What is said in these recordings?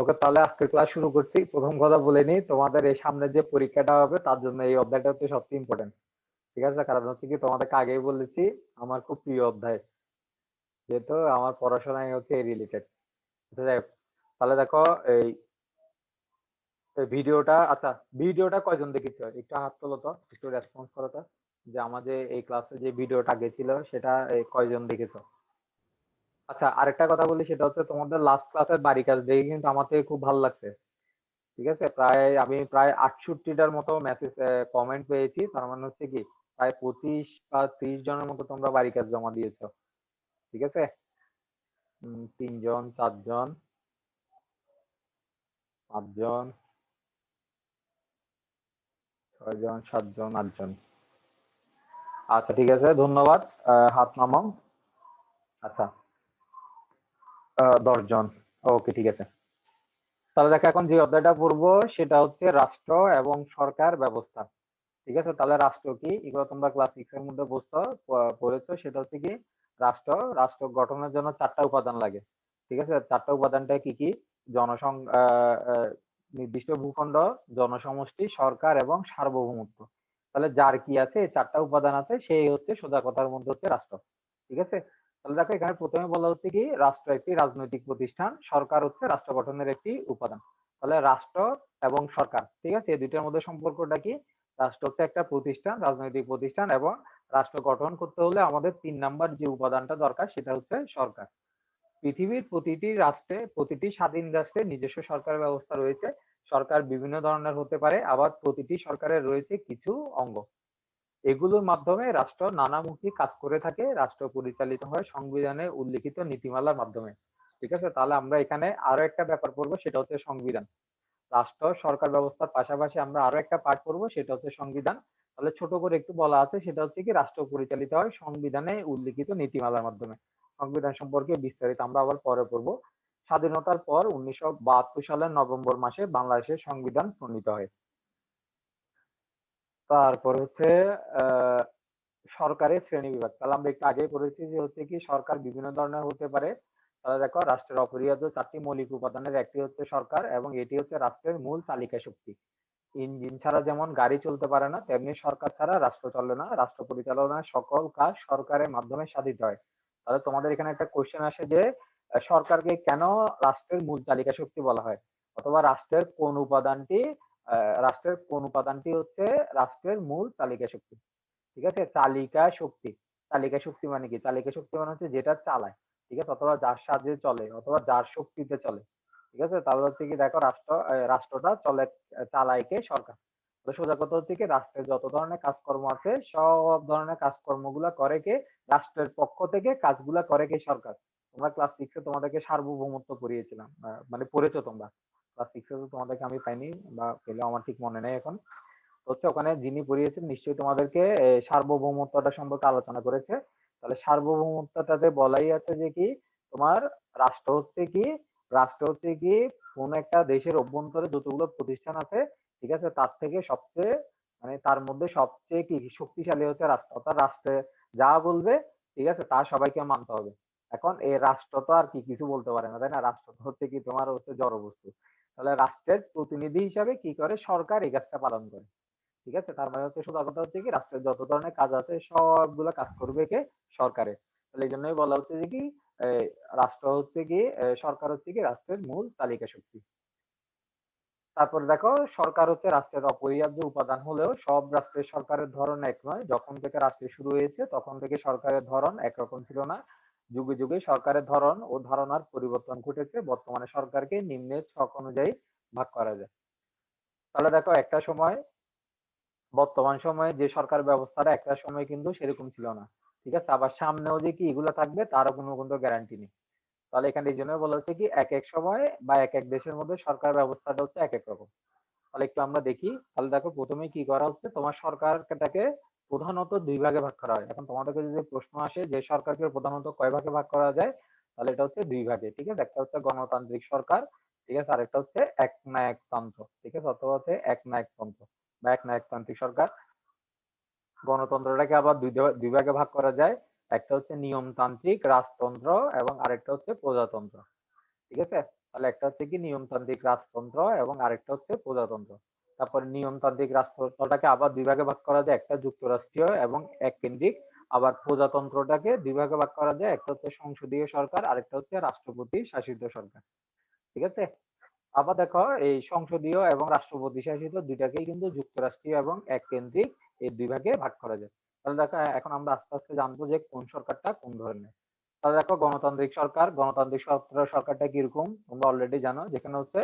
ওকে তাহলে আজকে ক্লাস শুরু করছি। প্রথম কথা বলে নিই, তোমাদের এই সামনে যে পরীক্ষাটা হবে, তার জন্য এই অধ্যায়টা হচ্ছে সবচেয়ে ইম্পর্টেন্ট ঠিক আছে? কারণ হচ্ছে কি, তোমাদেরকে আগেই বলেছি, আমার খুব প্রিয় অধ্যায়। যেহেতু আমার পড়াশোনায় হচ্ছে এই রিলেটেড তাহলে দেখো, এই এই ভিডিওটা আচ্ছা ভিডিওটা কয়জন দেখেছ? একটু হাত তোলো তো, একটু রেসপন্স করো তো। যে আমাদের এই ক্লাসে যে ভিডিওটা আগে ছিল, সেটা কয়জন দেখেছ? আচ্ছা আরেকটা কথা বলি, সেটা হচ্ছে তোমাদের লাস্ট ক্লাসের বাড়ি কাজ, দেখে কিন্তু আমার থেকে খুব ভালো লাগছে। ঠিক আছে? প্রায়, আমি প্রায় আটষট্টিটার মতো মেসেজ কমেন্ট পেয়েছি, তার মানে হচ্ছে কি, প্রায় পঁচিশ বা ত্রিশ জনের মতো তোমরা বাড়ি কাজ জমা দিয়েছ। ঠিক আছে? তিনজন, চারজন, পাঁচজন, ছয়জন, সাতজন, আটজন। আচ্ছা ঠিক আছে, ধন্যবাদ হাত নামাও। আচ্ছা। দশজন ওকে ঠিক আছে। তাহলে দেখো, এখন যে অধ্যায়টা পড়ব, সেটা হচ্ছে রাষ্ট্র এবং সরকার ব্যবস্থা। ঠিক আছে? তাহলে রাষ্ট্র কি? এগুলো তোমরা ক্লাস সিক্স এর মধ্যে বুঝতো পড়েছো। সেটা হচ্ছে কি? রাষ্ট্র। রাষ্ট্র গঠনের জন্য চারটা উপাদান লাগে। ঠিক আছে? চারটা উপাদানটা কি কি? জনসং নির্দিষ্ট ভূখণ্ড, জনসমষ্টি, সরকার এবং সার্বভৌমত্ব। তাহলে যার কি আছে? চারটা উপাদান আছে, সেই হচ্ছে সোজা কথার মধ্যে হচ্ছে রাষ্ট্র। ঠিক আছে? তাহলে দেখো এখানে প্রথমে বলা হচ্ছে কি, রাষ্ট্র একটি রাজনৈতিক প্রতিষ্ঠান, সরকার হচ্ছে রাষ্ট্র গঠনের একটি উপাদান। তাহলে রাষ্ট্র এবং সরকার, ঠিক আছে? এই দুইটার মধ্যে সম্পর্কটা কি? রাষ্ট্র হচ্ছে একটা প্রতিষ্ঠান, রাজনৈতিক প্রতিষ্ঠান এবং রাষ্ট্র গঠন করতে হলে আমাদের তিন নাম্বার যে উপাদানটা দরকার সেটা হচ্ছে সরকার। পৃথিবীর প্রতিটি রাষ্ট্রে, প্রতিটি স্বাধীন রাষ্ট্রে নিজস্ব সরকার ব্যবস্থা রয়েছে। সরকার বিভিন্ন ধরনের হতে পারে, আবার প্রতিটি সরকারের রয়েছে কিছু অঙ্গ। এগুলোর মাধ্যমে রাষ্ট্র নানামুখী কাজ করে থাকে, রাষ্ট্র পরিচালিত হয়, সংবিধানে উল্লিখিত নীতিমালার মাধ্যমে। ঠিক আছে? তাহলে আমরা এখানে আরও একটা ব্যাপার পড়ব সেটা হচ্ছে সংবিধান। রাষ্ট্র সরকার ব্যবস্থার পাশাপাশি আমরা আরও একটা পাঠ পড়ব সেটা হচ্ছে সংবিধান। তাহলে ছোট করে একটু বলা আছে, সেটা হচ্ছে কি, রাষ্ট্র পরিচালিত হয়, সংবিধানে উল্লিখিত নীতিমালার মাধ্যমে। সংবিধান সম্পর্কে বিস্তারিত আমরা আবার পরে পড়ব। স্বাধীনতার পর উনিশশো বাহাত্তর সালের নভেম্বর মাসে বাংলাদেশের সংবিধান প্রণীত হয়। তারপর হচ্ছে সরকারের শ্রেণি বিভাগ। তাহলে আমরা একটু আগেই পড়েছি যে হচ্ছে কি সরকার বিভিন্ন ধরনের হতে পারে। তাহলে দেখো, রাষ্ট্রের অপরিহার্য চারটি মৌলিক উপাদানের একটি হচ্ছে সরকার এবং এটি হচ্ছে রাষ্ট্রের মূল তালিকা শক্তি। ইঞ্জিন ছাড়া যেমন গাড়ি চলতে পারে না, তেমনি সরকার ছাড়া রাষ্ট্র চলে না। রাষ্ট্র পরিচালনার সকল কাজ সরকারের মাধ্যমে সাধিত হয়। তাহলে তোমাদের এখানে একটা কোশ্চেন আসে যে, সরকারকে কেন রাষ্ট্রের মূল তালিকা শক্তি বলা হয়? অথবা রাষ্ট্রের কোন উপাদানটি রাষ্ট্রের কোন উপাদানটি হচ্ছে রাষ্ট্রের মূল তালিকা শক্তি। ঠিক আছে? চালিকা শক্তি। চালিকা শক্তি মানে কি? চালিকা শক্তি মানে হচ্ছে যেটা চালায়। ঠিক আছে? অথবা যার সাহায্যে চলে, অথবা যার শক্তিতে চলে। ঠিক আছে? তাহলে হচ্ছে কি দেখো, রাষ্ট্র রাষ্ট্রটা চলে, চালায় কে? সরকার। সোজা কথা হচ্ছে কি, রাষ্ট্রের যত ধরনের কাজকর্ম আছে, সব ধরনের কাজকর্ম কাজকর্মগুলা করে কে? রাষ্ট্রের পক্ষ থেকে কাজগুলা করে কে? সরকার। তোমরা ক্লাস সিক্সে তোমাদেরকে সার্বভৌমত্ব পড়িয়েছিলাম। মানে পড়েছো তোমরা। ক্লাস সিক্সে তো তোমাদেরকে আমি পাইনি বা পেলেও আমার ঠিক মনে নেই এখন। হচ্ছে ওখানে যিনি পড়িয়েছেন নিশ্চয়ই তোমাদেরকে সার্বভৌমত্বটা সম্পর্কে আলোচনা করেছে। তাহলে সার্বভৌমত্বটাতে বলাই আছে যে কি, তোমার রাষ্ট্র হচ্ছে কি, রাষ্ট্র হচ্ছে কি, কোন একটা দেশের অভ্যন্তরে যতগুলো প্রতিষ্ঠান আছে, ঠিক আছে, তার থেকে সবচেয়ে মানে তার মধ্যে সবচেয়ে কি শক্তিশালী হচ্ছে রাষ্ট্র। অর্থাৎ রাষ্ট্রে যা বলবে, ঠিক আছে, তা সবাইকে মানতে হবে। এখন এই রাষ্ট্র তো আর কি কিছু বলতে পারে না, তাই না? রাষ্ট্র তো হচ্ছে কি তোমার হচ্ছে জড়বস্তু। তাহলে রাষ্ট্রের প্রতিনিধি হিসাবে কি করে? সরকার এই কাজটা পালন করে। ঠিক আছে? তার মানে হচ্ছে সোজা কথা হচ্ছে কি? রাষ্ট্রের যত ধরনের কাজ আছে, সবগুলা কাজ করবে কে? সরকারে। তাহলে এই জন্যই বলা হচ্ছে যে কি? রাষ্ট্র হচ্ছে কি? সরকার হচ্ছে কি? রাষ্ট্রের মূল তালিকা শক্তি। তারপর দেখো, সরকার হচ্ছে রাষ্ট্রের অপরিহার্য উপাদান হলেও সব রাষ্ট্রের সরকারের ধরন এক নয়। যখন থেকে রাষ্ট্র শুরু হয়েছে, তখন থেকে সরকারের ধরন একরকম ছিল না। যুগে যুগে সরকারের ধরন ও ধারণার পরিবর্তন ঘটেছে। বর্তমানে সরকারকে নিম্নের ছক অনুযায়ী ভাগ করা যায়। তাহলে দেখো, একটা সময়, বর্তমান সময়ে যে সরকার ব্যবস্থাটা একটা সময় কিন্তু সেরকম ছিল না। ঠিক আছে? আবার সামনেও যে কি এগুলো থাকবে, তারও কোনো কিন্তু গ্যারান্টি নেই। তাহলে এখানে এই জন্য বলা হচ্ছে কি, এক এক সময় বা এক এক দেশের মধ্যে সরকার ব্যবস্থাটা হচ্ছে এক এক রকম। তাহলে একটু আমরা দেখি। তাহলে দেখো প্রথমে কি করা হচ্ছে, তোমার সরকারটাকে প্রধানত দুই ভাগে ভাগ করা হয়। এখন তোমাদেরকে যদি প্রশ্ন আসে যে সরকারকে প্রধানত কয় ভাগে ভাগ করা যায়, তাহলে এটা হচ্ছে দুই ভাগে, ঠিক আছে? একটা হচ্ছে গণতান্ত্রিক সরকার, ঠিক আছে? আরেকটা হচ্ছে একনায়কতন্ত্র, ঠিক আছে? অথবা হচ্ছে এক একনায়কতন্ত্র বা এক নায়কতান্ত্রিক সরকার। গণতন্ত্রটাকে আবার দুই দুই ভাগে ভাগ করা যায়। একটা হচ্ছে নিয়মতান্ত্রিক, রাজতন্ত্র এবং আরেকটা হচ্ছে প্রজাতন্ত্র, ঠিক আছে? তাহলে একটা হচ্ছে কি? নিয়মতান্ত্রিক, রাজতন্ত্র এবং আরেকটা হচ্ছে প্রজাতন্ত্র। তারপর নিয়মতান্ত্রিক রাজতন্ত্রটাকে আবার দুই ভাগে ভাগ করা যায়, একটা যুক্তরাষ্ট্রীয় এবং এক কেন্দ্রিক। আবার প্রজাতন্ত্রটাকে দুই ভাগে ভাগ করা যায়, একটা হচ্ছে সংসদীয় সরকার, আরেকটা হচ্ছে রাষ্ট্রপতি শাসিত সরকার। ঠিক আছে? আবার দেখো, এই সংসদীয় এবং রাষ্ট্রপতি শাসিত দুইটাকেই কিন্তু যুক্তরাষ্ট্রীয় এবং এক কেন্দ্রিক এই দুই ভাগে ভাগ করা যায়। তাহলে দেখো, এখন আমরা আস্তে আস্তে জানব যে কোন সরকারটা কোন ধরনের। তাহলে দেখো, গণতান্ত্রিক সরকার গণতান্ত্রিক সরকার সরকারটা কীরকম? তোমরা অলরেডি জানো, যেখানে হচ্ছে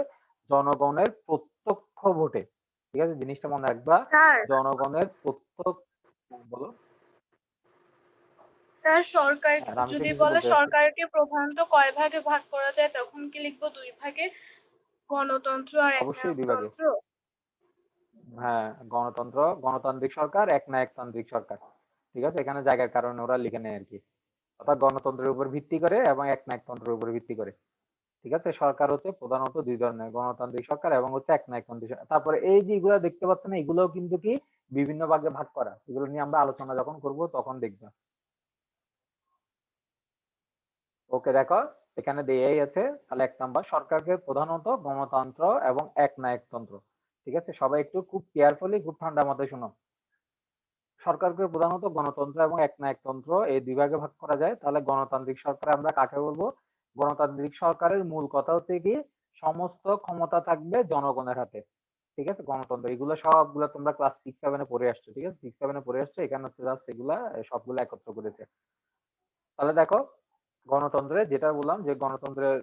জনগণের প্রত্যক্ষ ভোটে ঠিক আছে? জিনিসটা মনে রাখবা জনগণের প্রত্যক্ষ বলো। স্যার সরকার হ্যাঁ, যদি বলে। সরকারকে প্রধানত কয় ভাগে ভাগ করা যায় তখন কি লিখব? দুই ভাগে? গণতন্ত্র আর অবশ্যই দুই ভাগে। হ্যাঁ গণতন্ত্র গণতান্ত্রিক সরকার এক নায়কতান্ত্রিক সরকার। ঠিক আছে? এখানে জায়গার কারণে ওরা লিখে নেয় আর কি। অর্থাৎ গণতন্ত্রের উপর ভিত্তি করে এবং এক নায়কতন্ত্রের উপর ভিত্তি করে। ঠিক আছে? সরকার হচ্ছে প্রধানত দুই ধরনের, গণতান্ত্রিক সরকার এবং হচ্ছে এক নায়কতান্ত্রিক সরকার। তারপরে এই যে এগুলো দেখতে পাচ্ছেন, এগুলোও কিন্তু কি বিভিন্ন ভাগে ভাগ করা। এগুলো নিয়ে আমরা আলোচনা যখন করব তখন দেখবে। ওকে, দেখো, এখানে দেয়াই আছে, তাহলে এক নাম্বার, সরকারকে প্রধানত গণতন্ত্র এবং এক নায়কতন্ত্র ঠিক আছে? সবাই একটু খুব কেয়ারফুলি খুব ঠান্ডা মাথায় শোনো। সরকারকে প্রধানত গণতন্ত্র এবং একনায়কতন্ত্র এই দুই ভাগে ভাগ করা যায়। তাহলে গণতান্ত্রিক সরকার আমরা কাকে বলব? গণতান্ত্রিক সরকারের মূল কথা হচ্ছে কি, সমস্ত ক্ষমতা থাকবে জনগণের হাতে। ঠিক আছে? গণতন্ত্র। এগুলো সবগুলো তোমরা ক্লাস সিক্স সেভেনে পড়ে আসছো, ঠিক আছে? সিক্স সেভেনে পড়ে আসছো, এখানে হচ্ছে জাস্ট এগুলা সবগুলো একত্র করেছে। তাহলে দেখো, গণতন্ত্রে যেটা বললাম যে গণতন্ত্রের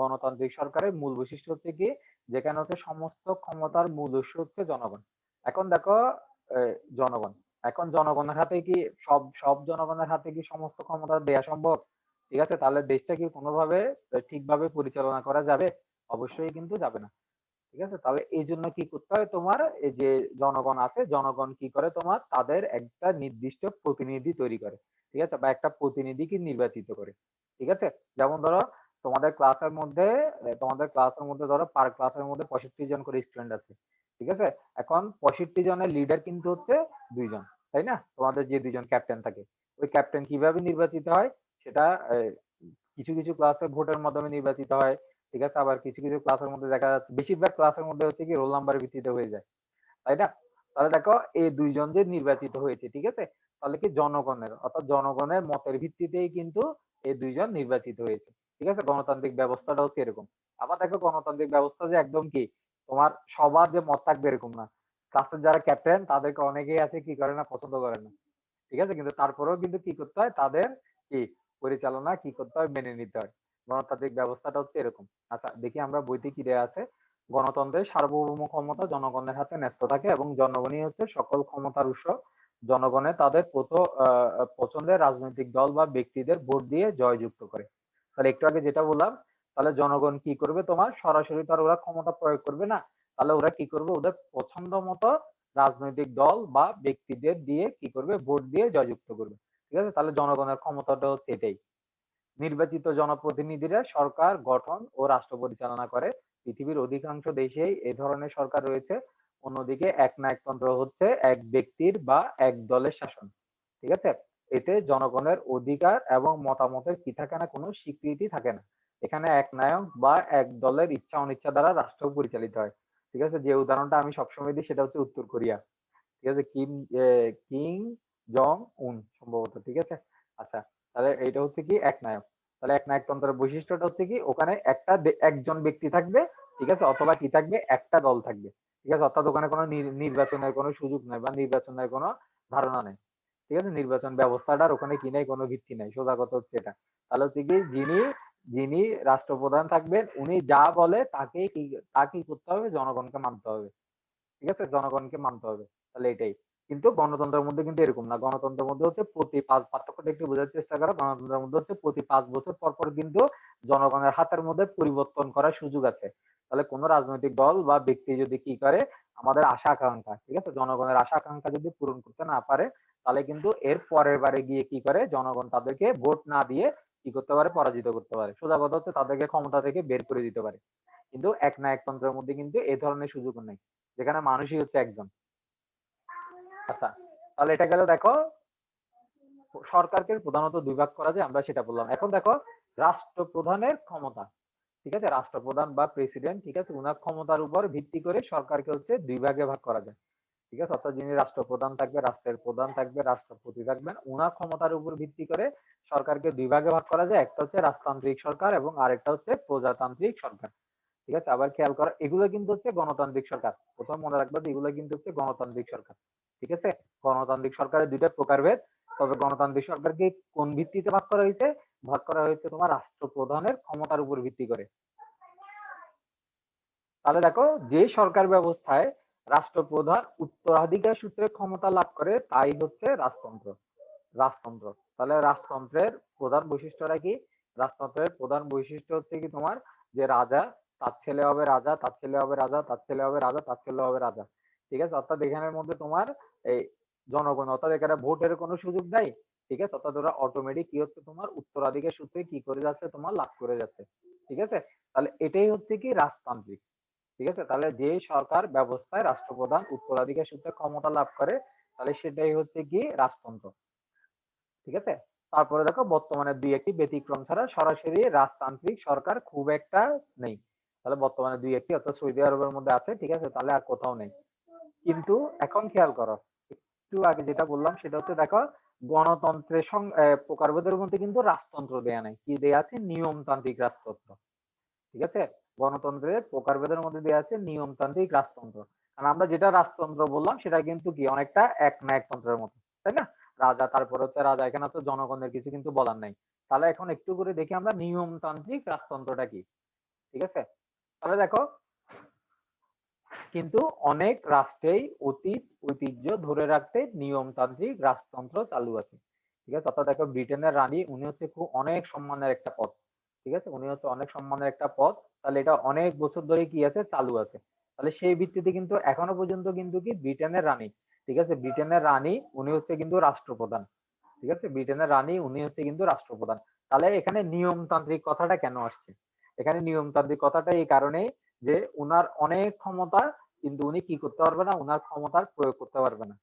গণতান্ত্রিক সরকারের মূল বৈশিষ্ট্য হচ্ছে কি, যেখানে হচ্ছে সমস্ত ক্ষমতার মূল উৎস হচ্ছে জনগণ। এখন দেখো জনগণ। এখন জনগণের হাতে কি, সব সব জনগণের হাতে কি সমস্ত ক্ষমতা দেয়া সম্ভব? ঠিক আছে? তাহলে দেশটা কি কোনোভাবে ঠিকভাবে পরিচালনা করা যাবে? অবশ্যই কিন্তু যাবে না। ঠিক আছে? তাহলে এই জন্য কি করতে হয় তোমার? এই যে জনগণ আছে, জনগণ কি করে তোমার? তাদের একটা নির্দিষ্ট প্রতিনিধি তৈরি করে। ঠিক আছে? বা একটা প্রতিনিধিকে নির্বাচিত করে। ঠিক আছে? যেমন ধরো, তোমাদের ক্লাসের মধ্যে তোমাদের ক্লাসের মধ্যে ধরো, পার ক্লাসের মধ্যে পঁয়ষট্টি জন করে স্টুডেন্ট আছে। ঠিক আছে? এখন পঁয়ষট্টি জনের লিডার কিন্তু হচ্ছে দুইজন। তাই না? তোমাদের যে দুইজন ক্যাপ্টেন থাকে। ওই ক্যাপ্টেন কীভাবে নির্বাচিত হয়? সেটা কিছু কিছু ক্লাসে ভোটের মাধ্যমে নির্বাচিত হয়, ঠিক আছে? আবার কিছু কিছু ক্লাসের মধ্যে দেখা যাচ্ছে, বেশিরভাগ ক্লাসের মধ্যে হচ্ছে কি রোল নাম্বারের ভিত্তিতে হয়ে যায়, তাই না? তাহলে দেখো, এই দুইজন যে নির্বাচিত হয়েছে, ঠিক আছে? তাহলে কি জনগণের, অর্থাৎ জনগণের মতের ভিত্তিতেই কিন্তু এই দুইজন নির্বাচিত হয়েছে, ঠিক আছে? গণতান্ত্রিক ব্যবস্থাটা হচ্ছে এরকম আবার দেখো, গণতান্ত্রিক ব্যবস্থা যে একদম কি, তোমার সবার যে মত থাকবে এরকম না। ক্লাসের যারা ক্যাপ্টেন তাদেরকে অনেকেই আছে কি করে না, পছন্দ করে না, ঠিক আছে? কিন্তু তারপরেও কিন্তু কি করতে হয়? তাদের কি পরিচালনা কি করতে হয়, মেনে নিতে হয়। গণতান্ত্রিক ব্যবস্থাটা হচ্ছে এরকম। আচ্ছা দেখি আমরা বইতে কি দেয়া আছে। গণতন্ত্রের সার্বভৌম ক্ষমতা জনগণের হাতে ন্যস্ত থাকে এবং জনগণই হচ্ছে সকল ক্ষমতার উৎস। জনগণে তাদের পছন্দের রাজনৈতিক দল বা ব্যক্তিদের ভোট দিয়ে জয়যুক্ত করে। তাহলে একটু আগে যেটা বললাম, তাহলে জনগণ কি করবে তোমার? সরাসরি তার ওরা ক্ষমতা প্রয়োগ করবে না? তাহলে ওরা কি করবে? ওদের পছন্দ মতো রাজনৈতিক দল বা ব্যক্তিদের দিয়ে কি করবে? ভোট দিয়ে জয়যুক্ত করবে। ঠিক আছে? তাহলে জনগণের ক্ষমতাটা হচ্ছে এটাই নির্বাচিত জনপ্রতিনিধিরা সরকার গঠন ও রাষ্ট্র পরিচালনা করে। পৃথিবীর অধিকাংশ দেশেই এই ধরনের সরকার রয়েছে। অন্যদিকে একনায়কতন্ত্র হচ্ছে এক ব্যক্তির বা এক দলের শাসন। ঠিক আছে? এতে জনগণের অধিকার এবং মতামতের কি থাকে না কোনো স্বীকৃতি থাকে না। এখানে এক নায়ক বা এক দলের ইচ্ছা অনিচ্ছা দ্বারা রাষ্ট্র পরিচালিত হয়। ঠিক আছে? যে উদাহরণটা আমি সবসময় দিই সেটা হচ্ছে উত্তর কোরিয়া। ঠিক আছে? কিম এ, কিং জং, উন সম্ভবত, ঠিক আছে? আচ্ছা তাহলে এইটা হচ্ছে কি এক নায়ক তাহলে এক নায়কতন্ত্রের বৈশিষ্ট্যটা হচ্ছে কি? ওখানে একটা একজন ব্যক্তি থাকবে, ঠিক আছে? অথবা কি থাকবে? একটা দল থাকবে, ঠিক আছে? অর্থাৎ ওখানে কোনো নির্বাচনের কোনো সুযোগ নাই বা নির্বাচনের কোনো ধারণা নেই, ঠিক আছে? নির্বাচন ব্যবস্থাটার ওখানে কি নাই, কোনো ভিত্তি নাই। সোজা কথা হচ্ছে এটা। তাহলে হচ্ছে কি? যিনি যিনি রাষ্ট্রপ্রধান থাকবেন, উনি যা বলে তাকে কি তা কি করতে হবে, জনগণকে মানতে হবে, ঠিক আছে? জনগণকে মানতে হবে, তাহলে এটাই। কিন্তু গণতন্ত্রের মধ্যে কিন্তু এরকম না। গণতন্ত্রের মধ্যে হচ্ছে প্রতি পাঁচ পার্থক্যটা একটু বোঝার চেষ্টা করো। গণতন্ত্রের মধ্যে হচ্ছে প্রতি পাঁচ বছর পর পর কিন্তু জনগণের হাতের মধ্যে পরিবর্তন করার সুযোগ আছে। তাহলে কোনো রাজনৈতিক দল বা ব্যক্তি যদি কি করে, আমাদের আশা আকাঙ্ক্ষা, ঠিক আছে? জনগণের আশা আকাঙ্ক্ষা যদি পূরণ করতে না পারে, তাহলে কিন্তু এর পরের বারে গিয়ে কি করে? জনগণ তাদেরকে ভোট না দিয়ে কি করতে পারে? পরাজিত করতে পারে। সোজা কথা হচ্ছে তাদেরকে ক্ষমতা থেকে বের করে দিতে পারে। কিন্তু এক নায়কতন্ত্রের মধ্যে কিন্তু এ ধরনের সুযোগ নেই। যেখানে মানুষই হচ্ছে একজন। আচ্ছা তাহলে এটা গেল দেখো, সরকারকে প্রধানত দুই ভাগ করা যায় আমরা সেটা বললাম। এখন দেখো, রাষ্ট্রপ্রধানের ক্ষমতা, ঠিক আছে? রাষ্ট্রপ্রধান বা প্রেসিডেন্ট, ঠিক আছে? উনার ক্ষমতার উপর ভিত্তি করে সরকারকে হচ্ছে দুই ভাগে ভাগ করা যায়, ঠিক আছে? অর্থাৎ যিনি রাষ্ট্রপ্রধান থাকবে, রাষ্ট্রের প্রধান থাকবে, রাষ্ট্রপতি থাকবেন, উনার ক্ষমতার উপর ভিত্তি করে সরকারকে দুই ভাগে ভাগ করা যায়। একটা হচ্ছে রাজতান্ত্রিক সরকার এবং আরেকটা হচ্ছে প্রজাতান্ত্রিক সরকার, ঠিক আছে? আবার খেয়াল করা, এগুলো কিন্তু হচ্ছে গণতান্ত্রিক সরকার। প্রথম মনে রাখবে এগুলো কিন্তু হচ্ছে গণতান্ত্রিক সরকার। ঠিক আছে? গণতান্ত্রিক সরকারের দুইটা প্রকারভেদ। তবে গণতান্ত্রিক সরকারকে কোন ভিত্তিতে ভাগ করা হয়েছে? ভাগ করা হয়েছে তোমার রাষ্ট্রপ্রধানের ক্ষমতার উপর ভিত্তি করে। তাহলে দেখো, যে সরকার ব্যবস্থায় রাষ্ট্রপ্রধান উত্তরাধিকার সূত্রে ক্ষমতা লাভ করে, তাই হচ্ছে রাজতন্ত্র। রাজতন্ত্র। তাহলে রাজতন্ত্রের প্রধান বৈশিষ্ট্যটা কি? রাজতন্ত্রের প্রধান বৈশিষ্ট্য হচ্ছে কি তোমার? যে রাজা, তার ছেলে হবে রাজা, তার ছেলে হবে রাজা, তার ছেলে হবে রাজা, তার ছেলে হবে রাজা। ঠিক আছে? অর্থাৎ এখানের মধ্যে তোমার এই জনগণ, অর্থাৎ এখানে ভোটের কোনো সুযোগ নাই, ঠিক আছে? অর্থাৎ ওরা অটোমেটিক কি হচ্ছে তোমার? উত্তরাধিকার সূত্রে কি করে যাচ্ছে তোমার? লাভ করে যাচ্ছে, ঠিক আছে? তাহলে এটাই হচ্ছে কি রাজতান্ত্রিক, ঠিক আছে? তাহলে যে সরকার ব্যবস্থায় রাষ্ট্রপ্রধান উত্তরাধিকার সূত্রে ক্ষমতা লাভ করে, তাহলে সেটাই হচ্ছে কি রাজতন্ত্র, ঠিক আছে? তারপরে দেখো, বর্তমানে দুই একটি ব্যতিক্রম ছাড়া সরাসরি রাজতান্ত্রিক সরকার খুব একটা নেই। তাহলে বর্তমানে দুই একটি, অর্থাৎ সৌদি আরবের মধ্যে আছে, ঠিক আছে? তাহলে আর কোথাও নেই। কিন্তু এখন খেয়াল করো একটু আগে যেটা বললাম সেটা হচ্ছে দেখো, গণতন্ত্রের প্রকারভেদের মধ্যে কিন্তু রাজতন্ত্র দেয়া নাই। কি দেয়া আছে? নিয়মতান্ত্রিক রাজতন্ত্র। ঠিক আছে? গণতন্ত্রের প্রকারভেদের মধ্যে দেওয়া আছে নিয়মতান্ত্রিক রাজতন্ত্র। কারণ আমরা যেটা রাজতন্ত্র বললাম সেটা কিন্তু কি? অনেকটা এক না একতন্ত্রের মতো। তাই না? রাজা, তারপর হচ্ছে রাজা, এখানে তো জনগণের কিছু কিন্তু বলার নাই। তাহলে এখন একটু করে দেখি আমরা নিয়মতান্ত্রিক রাজতন্ত্রটা কি? ঠিক আছে? তাহলে দেখো কিন্তু অনেক রাষ্ট্রেই অতীত, ঐতিহ্য ধরে রাখতে নিয়মতান্ত্রিক রাজতন্ত্র চালু আছে। ঠিক আছে? অর্থাৎ দেখো ব্রিটেনের রানী, উনি হচ্ছে খুব অনেক সম্মানের একটা পদ। ঠিক আছে? উনি হচ্ছে অনেক সম্মানের একটা পদ। তাহলে এটা অনেক বছর ধরে কি আছে? চালু আছে। তাহলে সেই ভিত্তিতে কিন্তু এখনও পর্যন্ত কিন্তু কি ব্রিটেনের রানী, ঠিক আছে? ব্রিটেনের রানী, উনি হচ্ছে কিন্তু রাষ্ট্রপ্রধান। ঠিক আছে? ব্রিটেনের রানী, উনি হচ্ছে কিন্তু রাষ্ট্রপ্রধান। তাহলে এখানে নিয়মতান্ত্রিক কথাটা কেন আসছে? এখানে নিয়মতান্ত্রিক কথাটা এই কারণে যে উনার অনেক ক্ষমতা কিন্তু উনি কি করতে পারবে না? উনার ক্ষমতার প্রয়োগ করতে পারবে না।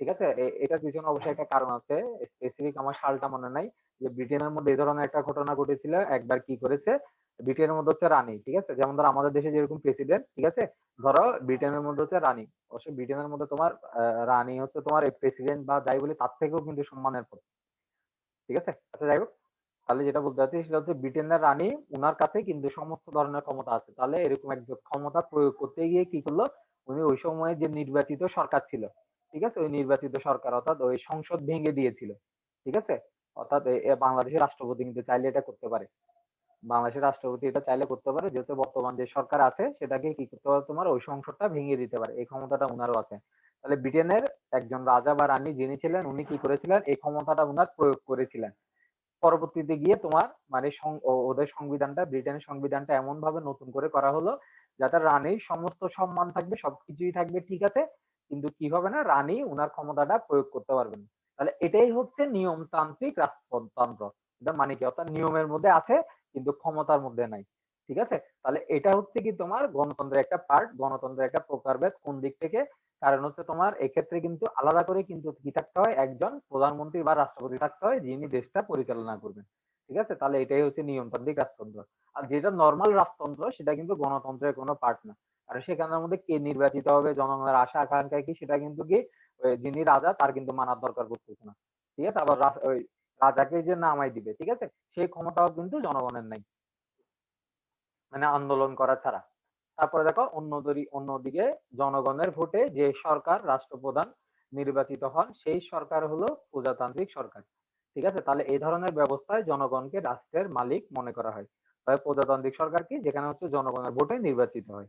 ঠিক আছে? এটার পিছনে অবশ্যই একটা কারণ আছে। স্পেসিফিক আমার সালটা মনে নাই যে ব্রিটেনের মধ্যে এই ধরনের একটা ঘটনা ঘটেছিল। একবার কি করেছে? ব্রিটেনের মধ্যে হচ্ছে রানী, ঠিক আছে? যেমন ধরো আমাদের দেশে যেরকম প্রেসিডেন্ট ঠিক আছে? ধরো ব্রিটেনের মধ্যে হচ্ছে রানী। অবশ্যই ব্রিটেনের মধ্যে তোমার রানী হচ্ছে তোমার প্রেসিডেন্ট বা যাই বলি তার থেকেও কিন্তু সম্মানের পদ ঠিক আছে? আচ্ছা যাই হোক। তাহলে যেটা বলতে চাচ্ছি সেটা হচ্ছে ব্রিটেনের রানী, উনার কাছে কিন্তু সমস্ত ধরনের ক্ষমতা আছে। তাহলে এরকম এক ক্ষমতা প্রয়োগ করতে গিয়ে কি করল? উনি ওই সময়ে যে নির্বাচিত সরকার ছিল, ঠিক আছে? ওই নির্বাচিত সরকার অর্থাৎ ওই সংসদ ভেঙে দিয়েছিল, ঠিক আছে? অর্থাৎ বাংলাদেশের রাষ্ট্রপতি কিন্তু চাইলে এটা করতে পারে। বাংলাদেশের রাষ্ট্রপতি এটা চাইলে করতে পারে, যেহেতু বর্তমান যে সরকার আছে, সেটাকে কি করতে পারে তোমার? ওই সংসদটা ভেঙে দিতে পারে। এই ক্ষমতাটা উনারও আছে। তাহলে ব্রিটেনের একজন রাজা বা রানী যিনি ছিলেন, উনি কি করেছিলেন? এই ক্ষমতাটা উনার প্রয়োগ করেছিলেন। পরবর্তীতে গিয়ে তোমার মানে ওদের সংবিধানটা, ব্রিটেনের সংবিধানটা এমন ভাবে নতুন করে করা হলো যাতে রানীর সমস্ত সম্মান থাকবে, সবকিছুই থাকবে ঠিক আছে, কিন্তু কি হবে না, রানী উনার ক্ষমতাটা প্রয়োগ করতে পারবেন তাহলে এটাই হচ্ছে নিয়মতান্ত্রিক রাজতন্ত্র। মানে কি? অর্থাৎ নিয়মের মধ্যে আছে, কিন্তু ক্ষমতার মধ্যে নাই। ঠিক আছে? তাহলে এটা হচ্ছে কি তোমার গণতন্ত্রের একটা পার্ট গণতন্ত্রের একটা প্রকারভেদ কোন দিক থেকে? কারণ হচ্ছে তোমার এক্ষেত্রে কিন্তু আলাদা করে কিন্তু কি থাকতে হয়? একজন প্রধানমন্ত্রী বা রাষ্ট্রপতি থাকতে হয়, যিনি দেশটা পরিচালনা করবেন। ঠিক আছে? তাহলে এটাই হচ্ছে নিয়মতান্ত্রিক রাজতন্ত্র। আর যেটা নর্মাল রাজতন্ত্র, সেটা কিন্তু গণতন্ত্রের কোনো পার্ট না। আর সেখানের মধ্যে কে নির্বাচিত হবে, জনগণের আশা, আকাঙ্ক্ষা কি, সেটা কিন্তু কি যিনি রাজা, তার কিন্তু মানার দরকার পড়তেছে না। ঠিক আছে? আবার রাজাকে যে নামাই দিবে, ঠিক আছে? সেই ক্ষমতাও কিন্তু জনগণের নাই। মানে আন্দোলন করা ছাড়া। তারপরে দেখো অন্যদরি, অন্যদিকে জনগণের ভোটে যে সরকার রাষ্ট্রপ্রধান নির্বাচিত হন, সেই সরকার হলো প্রজাতান্ত্রিক সরকার। ঠিক আছে? তাহলে এই ধরনের ব্যবস্থায় জনগণকে রাষ্ট্রের মালিক মনে করা হয়। তবে প্রজাতান্ত্রিক সরকার কি? যেখানে হচ্ছে জনগণের ভোটে নির্বাচিত হয়।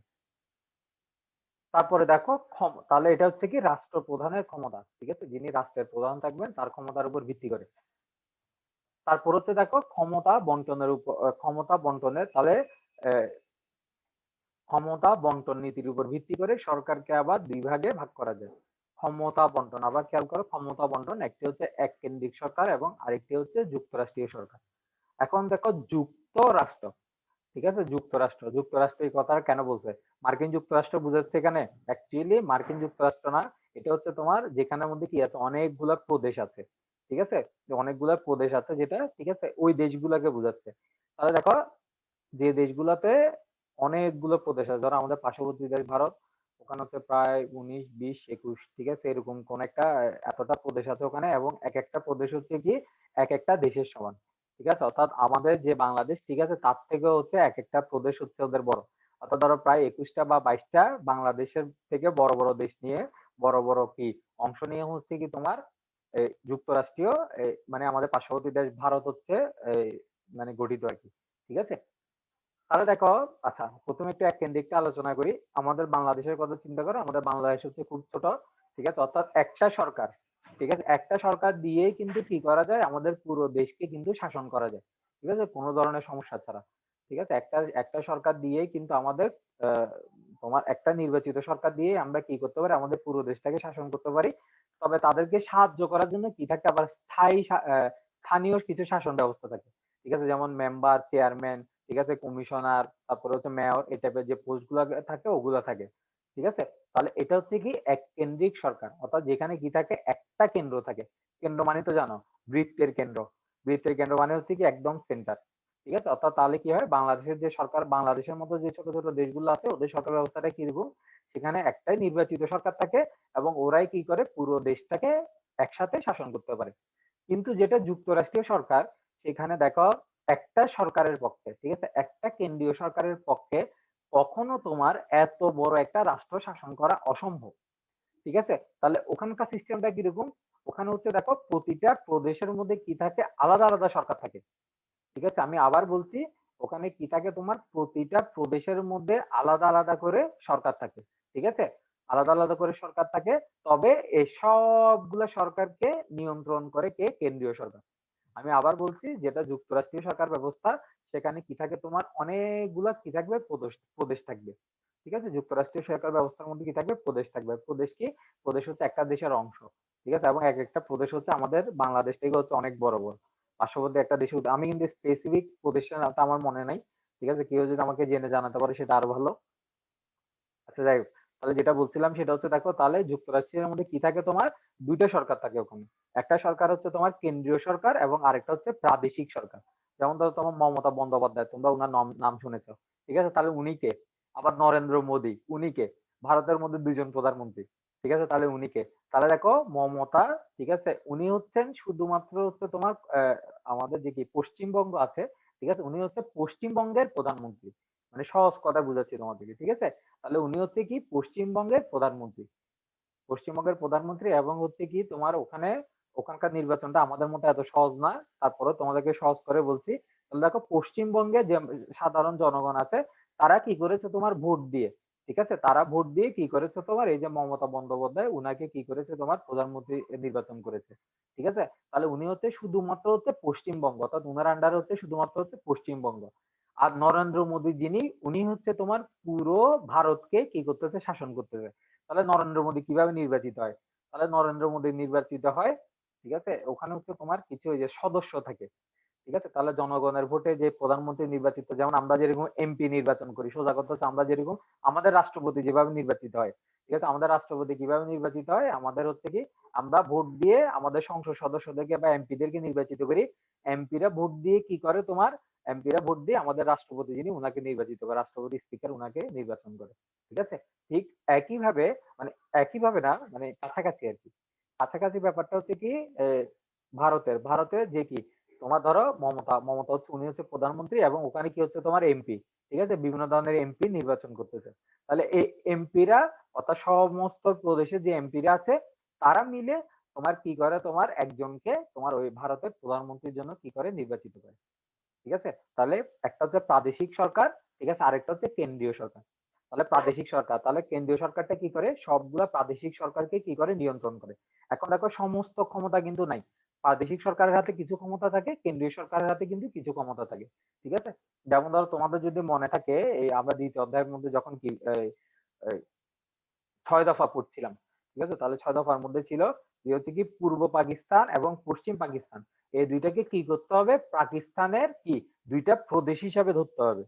তারপরে দেখো তাহলে এটা হচ্ছে কি? রাষ্ট্রপ্রধানের ক্ষমতা। ঠিক আছে? যিনি রাষ্ট্রের প্রধান থাকবেন, তার ক্ষমতার উপর ভিত্তি করে। তারপর হচ্ছে দেখো ক্ষমতা বন্টনের উপর ক্ষমতা বন্টনের, তাহলে ক্ষমতা বন্টন নীতির উপর ভিত্তি করে সরকারকে আবার দুই ভাগে ভাগ করা যায়। ক্ষমতা বন্টন আবার খেয়াল করো, ক্ষমতা বন্টন একটি হচ্ছে এক কেন্দ্রিক সরকার এবং আরেকটি হচ্ছে যুক্তরাষ্ট্রীয় সরকার। এখন দেখো যুক্তরাষ্ট্র, ঠিক আছে? যুক্তরাষ্ট্র যুক্তরাষ্ট্র এই কথা কেন বলছে? মার্কিন যুক্তরাষ্ট্র বুঝাচ্ছে এখানে অ্যাকচুয়ালি মার্কিন যুক্তরাষ্ট্র না, এটা হচ্ছে তোমার যেখানের মধ্যে কি আছে? অনেকগুলা প্রদেশ আছে, ঠিক আছে? অনেকগুলা প্রদেশ আছে যেটা, ঠিক আছে? ওই দেশগুলোকে বোঝাচ্ছে। তাহলে দেখো, যে দেশগুলোতে অনেকগুলো প্রদেশ আছে। ধরো আমাদের পার্শ্ববর্তী দেশ ভারত, ওখানে হচ্ছে প্রায় উনিশ, বিশ, একুশ, ঠিক আছে? এরকম কোন একটা, এতটা প্রদেশ আছে ওখানে এবং এক একটা প্রদেশ হচ্ছে কি, এক একটা দেশের সমান, ঠিক আছে? অর্থাৎ আমাদের যে বাংলাদেশ, ঠিক আছে? তার থেকে হচ্ছে এক একটা প্রদেশ হচ্ছে ওদের বড়। অর্থাৎ ধরো প্রায় একুশটা বা বাইশটা বাংলাদেশের থেকে বড় বড় দেশ নিয়ে বড় বড় কি অংশ নিয়ে হচ্ছে কি তোমার যুক্তরাষ্ট্রীয় মানে আমাদের পার্শ্ববর্তী দেশ ভারত হচ্ছে মানে গঠিত আর কি, ঠিক আছে? তাহলে দেখো আচ্ছা প্রথমে একটু এক কেন্দ্রিকটা আলোচনা করি। আমাদের বাংলাদেশের কথা চিন্তা করো, আমাদের বাংলাদেশ হচ্ছে খুব ছোট, ঠিক আছে? অর্থাৎ একটা সরকার, ঠিক আছে? একটা সরকার দিয়েই কিন্তু কি করা যায়? আমাদের পুরো দেশকে কিন্তু শাসন করা যায়, ঠিক আছে? কোনো ধরনের সমস্যা ছাড়া, ঠিক আছে? একটা একটা সরকার দিয়েই কিন্তু আমাদের তোমার একটা নির্বাচিত সরকার দিয়ে আমরা কি করতে পারি? আমাদের পুরো দেশটাকে শাসন করতে পারি। তবে তাদেরকে সাহায্য করার জন্য কি থাকে? আবার স্থায়ী স্থানীয় কিছু শাসন ব্যবস্থা থাকে, ঠিক আছে? যেমন মেম্বার চেয়ারম্যান ঠিক আছে? কমিশনার, তারপরে হচ্ছে মেয়র এই টাইপের যে পোস্টগুলা থাকে, ওগুলা থাকে। ঠিক আছে? তাহলে এটা হচ্ছে কি এক কেন্দ্রিক সরকার। অর্থাৎ যেখানে কি থাকে? একটা কেন্দ্র থাকে। কেন্দ্র মানে তো জানো, বৃত্তের কেন্দ্র। বৃত্তের কেন্দ্র মানে হচ্ছে কি একদম সেন্টার ঠিক আছে? অর্থাৎ তাহলে কি হয়? বাংলাদেশের যে সরকার, বাংলাদেশের মতো যে ছোট ছোট দেশগুলো আছে, ওদের সরকার ব্যবস্থাটা কীরকম সেখানে একটাই নির্বাচিত সরকার থাকে এবং ওরাই কি করে? পুরো দেশটাকে একসাথে শাসন করতে পারে। কিন্তু যেটা যুক্তরাষ্ট্রীয় সরকার, সেখানে দেখো একটা সরকারের পক্ষে, ঠিক আছে? একটা কেন্দ্রীয় সরকারের পক্ষে কখনো তোমার এত বড় একটা রাষ্ট্র শাসন করা অসম্ভব, ঠিক আছে? তাহলে ওখানকার সিস্টেমটা কীরকম? ওখানে হচ্ছে দেখো, প্রতিটা প্রদেশের মধ্যে কি থাকে? আলাদা আলাদা সরকার থাকে, ঠিক আছে? আমি আবার বলছি, ওখানে কি থাকে তোমার? প্রতিটা প্রদেশের মধ্যে আলাদা আলাদা করে সরকার থাকে, ঠিক আছে? আলাদা আলাদা করে সরকার থাকে, তবে এই সবগুলো সরকারকে নিয়ন্ত্রণ করে কে? কেন্দ্রীয় সরকার। আমি আবার বলছি, যেটা যুক্তরাষ্ট্রীয় সরকার ব্যবস্থা, সেখানে কি থাকে? তোমার অনেকগুলা কি থাকবে? প্রদেশ থাকবে। ঠিক আছে? যুক্তরাষ্ট্রীয় সরকার ব্যবস্থার মধ্যে কি থাকবে? প্রদেশ থাকবে। প্রদেশ কি? প্রদেশ হচ্ছে একটা দেশের অংশ। ঠিক আছে? এবং এক একটা প্রদেশ হচ্ছে আমাদের বাংলাদেশ থেকে হচ্ছে অনেক বড় বড়। পার্শ্ববর্তী একটা দেশে আমি কিন্তু স্পেসিফিক প্রদেশের নামটা আমার মনে নাই। ঠিক আছে? কেউ যদি আমাকে জেনে জানাতে পারে, সেটা আরও ভালো। আচ্ছা যাই হোক। তাহলে যেটা বলছিলাম সেটা হচ্ছে, দেখো তাহলে যুক্তরাষ্ট্রের মধ্যে কি থাকে তোমার? দুইটা সরকার থাকে ওখানে। একটা সরকার হচ্ছে তোমার কেন্দ্রীয় সরকার এবং আরেকটা হচ্ছে প্রাদেশিক সরকার। যেমন ধরো তোমার মমতা বন্দ্যোপাধ্যায়, তোমরা ওনার নাম শুনেছো। ঠিক আছে? তাহলে উনি কে? আবার নরেন্দ্র মোদী, উনি কে? ভারতের মধ্যে দুইজন প্রধানমন্ত্রী। ঠিক আছে? তাহলে উনি কে? তাহলে দেখো মমতা, ঠিক আছে? উনি হচ্ছেন শুধুমাত্র হচ্ছে তোমার আমাদের যে কি পশ্চিমবঙ্গ আছে, ঠিক আছে? উনি হচ্ছে পশ্চিমবঙ্গের প্রধানমন্ত্রী। মানে সহজ কথা বুঝাচ্ছি তোমাদেরকে, ঠিক আছে? তাহলে উনি হচ্ছে কি পশ্চিমবঙ্গের প্রধানমন্ত্রী। পশ্চিমবঙ্গের প্রধানমন্ত্রী এবং হচ্ছে কি তোমার ওখানে ওখানকার নির্বাচনটা আমাদের মতো এত সহজ না তারপরে তোমাদেরকে সহজ করে বলছি। তাহলে দেখো পশ্চিমবঙ্গে যে সাধারণ জনগণ আছে, তারা কি করেছে তোমার ভোট দিয়ে, ঠিক আছে? তারা ভোট দিয়ে কি করেছে তোমার এই যে মমতা বন্দ্যোপাধ্যায়, উনাকে কি করেছে তোমার প্রধানমন্ত্রী নির্বাচন করেছে, ঠিক আছে? তাহলে উনি হচ্ছে শুধুমাত্র হচ্ছে পশ্চিমবঙ্গ, অর্থাৎ উনার আন্ডারে হচ্ছে শুধুমাত্র হচ্ছে পশ্চিমবঙ্গ। আর নরেন্দ্র মোদী যিনি, উনি হচ্ছে তোমার পুরো ভারতকে কি করতেছে? শাসন করতেছে। তাহলে নরেন্দ্র মোদী কীভাবে নির্বাচিত হয়? তাহলে নরেন্দ্র মোদী নির্বাচিত হয়, ঠিক আছে? ওখানে হচ্ছে তোমার কিছু ওই যে সদস্য থাকে, ঠিক আছে? তাহলে জনগণের ভোটে যে প্রধানমন্ত্রী নির্বাচিত, যেমন আমরা যেরকম এমপি নির্বাচন করি, সোজা কথা হচ্ছে আমরা যেরকম আমাদের রাষ্ট্রপতি যেভাবে নির্বাচিত হয় ঠিক আছে? আমাদের রাষ্ট্রপতি কীভাবে নির্বাচিত হয়? আমাদের হচ্ছে কি, আমরা ভোট দিয়ে আমাদের সংসদ সদস্যদেরকে বা এমপিদেরকে নির্বাচিত করি। এমপিরা ভোট দিয়ে কি করে তোমার? এমপিরা ভোট দিয়ে আমাদের রাষ্ট্রপতি যিনি, উনাকে নির্বাচিত করে, রাষ্ট্রপতি স্পিকার উনাকে নির্বাচন করে। ঠিক আছে? ঠিক একইভাবে মানে একইভাবে না মানে কাছাকাছি আর কি। কাছাকাছি ব্যাপারটা হচ্ছে কি ভারতের। ভারতের যে কি, তোমার ধরো মমতা মমতা হচ্ছে, উনি হচ্ছে প্রধানমন্ত্রী এবং ওখানে কি হচ্ছে তোমার এমপি। ঠিক আছে? বিভিন্ন ধরনের এমপি নির্বাচন করতেছে। তাহলে এই এমপিরা অর্থাৎ সমস্ত প্রদেশে যে এমপিরা আছে, তারা মিলে তোমার কি করে? তোমার একজনকে তোমার ওই ভারতের প্রধানমন্ত্রীর জন্য কি করে? নির্বাচিত করে। ঠিক আছে? তাহলে একটা হচ্ছে প্রাদেশিক সরকার, ঠিক আছে? আরেকটা হচ্ছে কেন্দ্রীয় সরকার। তাহলে প্রাদেশিক সরকার, তাহলে কেন্দ্রীয় সরকারটা কি করে? সবগুলা প্রাদেশিক সরকারকে কি করে? নিয়ন্ত্রণ করে। এখন দেখো, সমস্ত ক্ষমতা কিন্তু নাই। প্রাদেশিক সরকারের হাতে কিছু ক্ষমতা থাকে, কেন্দ্রীয় সরকারের হাতে কিন্তু কিছু ক্ষমতা থাকে, ঠিক আছে? যেমন ধরো তোমাদের যদি মনে থাকে, এই আমরা দ্বিতীয় অধ্যায়ের মধ্যে যখন কি ছয় দফা পড়ছিলাম, ঠিক আছে? তাহলে ছয় দফার মধ্যে ছিল যে হচ্ছে কি পূর্ব পাকিস্তান এবং পশ্চিম পাকিস্তান। এই দুইটাকে কি করতে হবে? পাকিস্তানের কি? দুইটা প্রদেশ হিসাবে ধরতে হবে,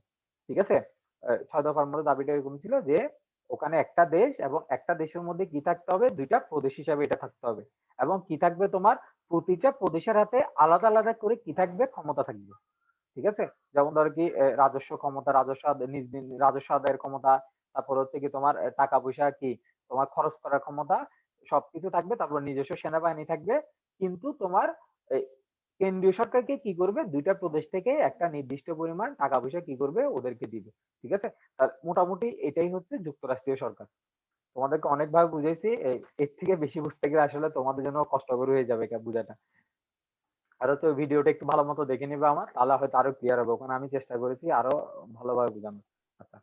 ঠিক আছে? ছয় দফার মধ্যে দাবিটা এরকম ছিল যে ওখানে একটা দেশ এবং একটা দেশের মধ্যে কি থাকতে হবে? দুইটা প্রদেশ হিসাবে এটা থাকতে হবে। এবং কি থাকবে তোমার? প্রতিটা প্রদেশের হাতে আলাদা আলাদা করে কি থাকবে? ক্ষমতা থাকবে। ঠিক আছে? যেমন ধরো কি রাজস্ব ক্ষমতা, রাজস্ব রাজস্ব আদায়ের ক্ষমতা, তারপর হচ্ছে কি তোমার টাকা পয়সা কি, তোমার খরচ করার ক্ষমতা, সবকিছু থাকবে। তারপর নিজস্ব সেনাবাহিনী থাকবে। কিন্তু তোমার কেন্দ্রীয় সরকারকে কি করবে? দুইটা প্রদেশ থেকে একটা নির্দিষ্ট পরিমাণ টাকা পয়সা কি করবে? ওদেরকে দিবে। ঠিক আছে? মোটামুটি এটাই হচ্ছে যুক্তরাষ্ট্রীয় সরকার। তোমাদেরকে অনেকভাবে বুঝাইছি এর থেকে বেশি বুঝতে গেলে আসলে তোমাদের জন্য কষ্টকর হয়ে যাবে এটা বুঝাটা। আর হচ্ছে ভিডিওটা একটু ভালো মতো দেখে নিবে আমার, তাহলে হয়তো আরও ক্লিয়ার হবে। ওখানে আমি চেষ্টা করেছি আরও ভালোভাবে বোঝানো আচ্ছা।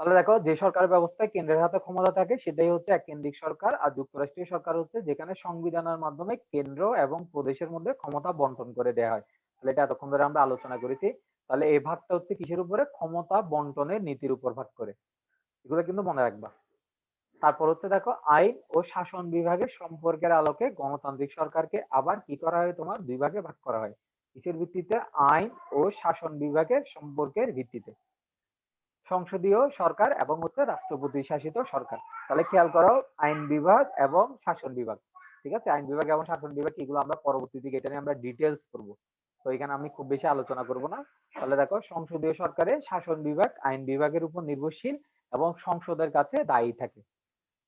তাহলে দেখো, যে সরকার ব্যবস্থায় কেন্দ্রের হাতে ক্ষমতা থাকে, সেটাই হচ্ছে এক কেন্দ্রিক সরকার আর যুক্তরাষ্ট্রীয় সরকার হচ্ছে যেখানে সংবিধানের মাধ্যমে কেন্দ্র এবং প্রদেশের মধ্যে ক্ষমতা বন্টন করে দেওয়া হয়। তাহলে এটা এতক্ষণ ধরে আমরা আলোচনা করেছি। তাহলে এই ভাগটা হচ্ছে কিসের উপরে? ক্ষমতা বন্টনের নীতির উপর ভাগ করে। এগুলো কিন্তু মনে রাখবা। তারপর হচ্ছে দেখো, আইন ও শাসন বিভাগের সম্পর্কের আলোকে গণতান্ত্রিক সরকারকে আবার কি করা হয়? তোমার দুই ভাগে ভাগ করা হয়। কিসের ভিত্তিতে? আইন ও শাসন বিভাগের সম্পর্কের ভিত্তিতে। সংসদীয় সরকার এবং হচ্ছে রাষ্ট্রপতি শাসিত সরকার। তাহলে খেয়াল করো, আইন বিভাগ এবং শাসন বিভাগ। ঠিক আছে? আইন বিভাগ এবং শাসন বিভাগ এগুলো আমরা পরবর্তী দিকে এটা নিয়ে আমরা ডিটেলস করব। তো এখানে আমি খুব বেশি আলোচনা করব না। তাহলে দেখো, সংসদীয় সরকারে শাসন বিভাগ আইন বিভাগের উপর নির্ভরশীল এবং সংসদের কাছে দায়ী থাকে।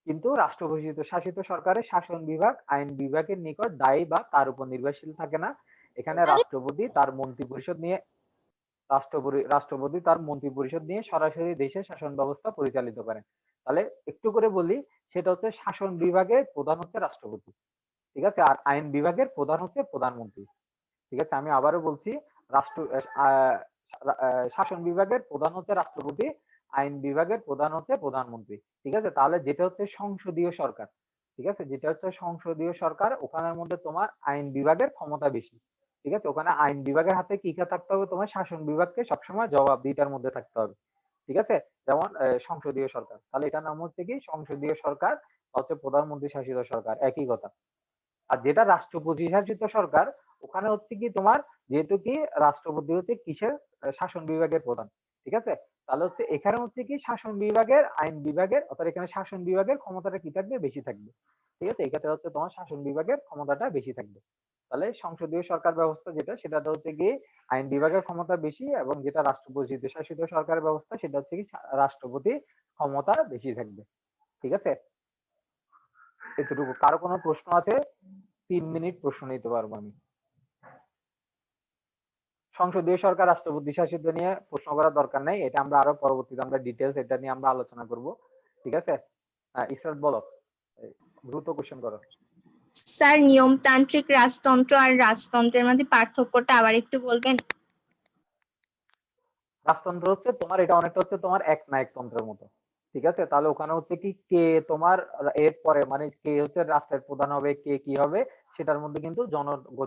কিন্তু রাষ্ট্রঘোষিত শাসিত সরকারের শাসন বিভাগ আইন বিভাগের নিকট দায়ী বা তার উপর নির্ভরশীল থাকে না। এখানে রাষ্ট্রপতি তার মন্ত্রী পরিষদ নিয়ে রাষ্ট্রপতি রাষ্ট্রপতি তার মন্ত্রী পরিষদ নিয়ে সরাসরি দেশের শাসন ব্যবস্থা পরিচালিত করেন। তাহলে একটু করে বলি সেটা হচ্ছে শাসন বিভাগের প্রধান হচ্ছে রাষ্ট্রপতি ঠিক আছে? আর আইন বিভাগের প্রধান হচ্ছে প্রধানমন্ত্রী ঠিক আছে? আমি আবারও বলছি রাষ্ট্র শাসন বিভাগের প্রধান হচ্ছে রাষ্ট্রপতি আইন বিভাগের প্রধান হচ্ছে প্রধানমন্ত্রী, ঠিক আছে? তাহলে যেটা হচ্ছে সংসদীয় সরকার, ঠিক আছে? যেটা হচ্ছে সংসদীয় সরকার, ওখানের মধ্যে তোমার আইন বিভাগের ক্ষমতা বেশি, ঠিক আছে? ওখানে আইন বিভাগের হাতে কি থাকতে হবে? তোমার শাসন বিভাগকে সবসময় জবাব দিটার মধ্যে থাকতে হবে, ঠিক আছে? যেমন সংসদীয় সরকার, তাহলে এটার নাম হচ্ছে কি? সংসদীয় সরকার হচ্ছে প্রধানমন্ত্রী শাসিত সরকার, একই কথা। আর যেটা রাষ্ট্রপতি শাসিত সরকার, ওখানে হচ্ছে কি তোমার, যেহেতু কি? রাষ্ট্রপতি হচ্ছে কিসের? শাসন বিভাগের প্রধান, ঠিক আছে? তাহলে হচ্ছে এখানে হচ্ছে কি শাসন বিভাগের, আইন বিভাগের, অর্থাৎ এখানে শাসন বিভাগের ক্ষমতাটা কি থাকবে? বেশি থাকবে। ঠিক আছে? এক্ষেত্রে হচ্ছে তোমার শাসন বিভাগের ক্ষমতাটা বেশি থাকবে। তাহলে সংসদীয় সরকার ব্যবস্থা যেটা, সেটাতে হচ্ছে কি আইন বিভাগের ক্ষমতা বেশি এবং যেটা রাষ্ট্রপতি শাসিত সরকার ব্যবস্থা, সেটা হচ্ছে কি রাষ্ট্রপতি ক্ষমতা বেশি থাকবে। ঠিক আছে? এতটুকু। কারও কোনো প্রশ্ন আছে? তিন মিনিট প্রশ্ন নিতে পারব আমি। সংসদীয় সরকার রাষ্ট্রপতি শাসিত নিয়ে প্রশ্ন করার দরকার নেই। এটা আমরা আরও পরবর্তীতে আমরা ডিটেলস এটা নিয়ে আমরা আলোচনা করব। ঠিক আছে? ইসরাত বলো। দ্রুত কোশ্চেন করো। স্যার নিয়মতান্ত্রিক রাজতন্ত্র আর রাজতন্ত্রের মধ্যে পার্থক্যটা আবার একটু বলবেন? রাজতন্ত্র হচ্ছে তোমার এটা অনেকটা হচ্ছে তোমার এক নায়ক তন্ত্রের মতো। ঠিক আছে? তাহলে ওখানে হচ্ছে কি কে তোমার এর পরে মানে কে হচ্ছে রাষ্ট্রের প্রধান হবে কে কি হবে সেটার মধ্যে কিন্তু জন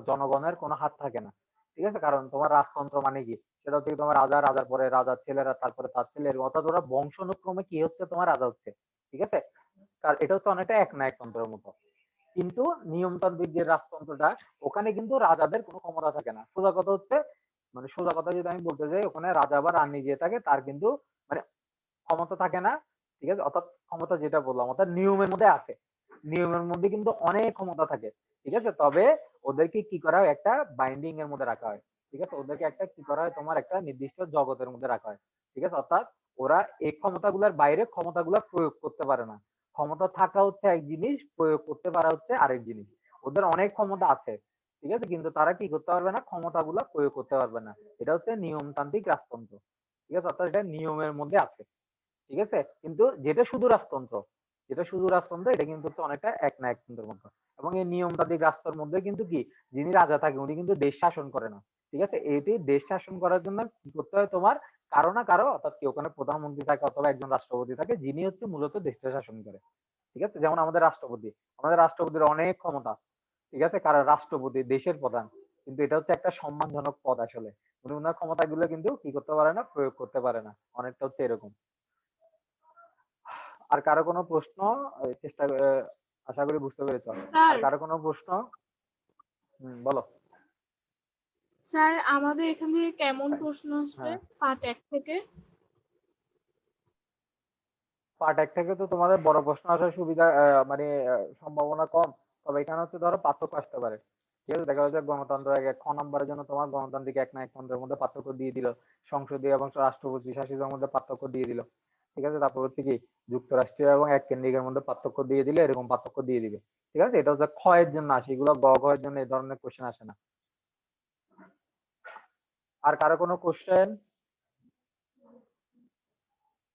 জনগণের কোনো হাত থাকে না। ঠিক আছে? কারণ তোমার রাজতন্ত্র মানে কি? সেটা হচ্ছে তোমার রাজা, রাজার পরে রাজার ছেলেরা, তারপরে তার ছেলের অর্থাৎ ওরা বংশানুক্রমে কি হচ্ছে? তোমার রাজা হচ্ছে। ঠিক আছে? কার, এটা হচ্ছে অনেকটা এক নায়ক তন্ত্রের মতো। কিন্তু নিয়মতান্ত্রিক যে রাজতন্ত্রটা, ওখানে কিন্তু রাজাদের কোনো ক্ষমতা থাকে না। সোজা কথা হচ্ছে মানে সোজা কথা যদি আমি বলতে যাই, ওখানে রাজা বা রানী যে থাকে, তার কিন্তু মানে ক্ষমতা থাকে না। ঠিক আছে? অর্থাৎ ক্ষমতা যেটা বললাম, অর্থাৎ নিয়মের মধ্যে আছে। নিয়মের মধ্যে কিন্তু অনেক ক্ষমতা থাকে। ঠিক আছে? তবে ওদেরকে কি করা হয়? একটা বাইন্ডিং এর মধ্যে রাখা হয়। ঠিক আছে? ওদেরকে একটা কি করা হয়? তোমার একটা নির্দিষ্ট জগতের মধ্যে রাখা হয়। ঠিক আছে? অর্থাৎ ওরা এই ক্ষমতাগুলোর বাইরে ক্ষমতাগুলো প্রয়োগ করতে পারে না। ক্ষমতা থাকা হচ্ছে এক জিনিস, প্রয়োগ করতে পারা হচ্ছে আরেক জিনিস। ওদের অনেক ক্ষমতা আছে। ঠিক আছে? কিন্তু তারা কি করতে পারবে না? ক্ষমতাগুলো প্রয়োগ করতে পারবে না। এটা হচ্ছে নিয়মতান্ত্রিক রাজতন্ত্র। ঠিক আছে? অর্থাৎ এটা নিয়মের মধ্যে আছে। ঠিক আছে? কিন্তু যেটা শুধু রাজতন্ত্র, যেটা শুধু রাজতন্ত্র, এটা কিন্তু হচ্ছে অনেকটা এক না একতন্ত্রের মতো এবং এই নিয়মতান্ত্রিক রাষ্ট্রের মধ্যে কিন্তু কি, যিনি রাজা থাকে উনি কিন্তু দেশ শাসন করে না। ঠিক আছে? এটি দেশ শাসন করার জন্য কি করতে হয় তোমার? কারও না কারও, অর্থাৎ কি ওখানে প্রধানমন্ত্রী থাকে অথবা একজন রাষ্ট্রপতি থাকে, যিনি হচ্ছে মূলত দেশটা শাসন করে। ঠিক আছে? যেমন আমাদের রাষ্ট্রপতি। আমাদের রাষ্ট্রপতির অনেক ক্ষমতা। ঠিক আছে? কারণ রাষ্ট্রপতি, দেশের প্রধান। কিন্তু এটা হচ্ছে একটা সম্মানজনক পদ আসলে। উনি ওনার ক্ষমতাগুলো কিন্তু কি করতে পারে না, প্রয়োগ করতে পারে না। অনেকটা হচ্ছে এরকম। আর কারও কোনো প্রশ্ন? চেষ্টা আশা করি বুঝতে পেরেছ। কারও কোনো প্রশ্ন? বলো। স্যার আমাদের এখান থেকে কেমন প্রশ্ন আসবে? হ্যাঁ। পার্ট এক থেকে? পার্ট এক থেকে তো তোমাদের বড় প্রশ্ন আসার সুবিধা মানে সম্ভাবনা কম। তবে এখানে হচ্ছে ধরো পার্থক্য আসতে পারে। ঠিক আছে দেখা যাচ্ছে গণতন্ত্র এক খ নম্বরের জন্য তোমার গণতান্ত্রিক এক না একতন্ত্রের মধ্যে পার্থক্য দিয়ে দিল। সংসদীয় এবং রাষ্ট্রপতি শাসিতের মধ্যে পার্থক্য দিয়ে দিল। ঠিক আছে? তারপর হচ্ছে কি যুক্তরাষ্ট্রীয় এবং এক কেন্দ্রিকের মধ্যে পার্থক্য দিয়ে দিলে এরকম পার্থক্য দিয়ে দিবে। ঠিক আছে? এটা হচ্ছে ক্ষয়ের জন্য আসে। এগুলো গ এর জন্য এই ধরনের কোশ্চেন আসে না। আর কারও কোনো কোশ্চেন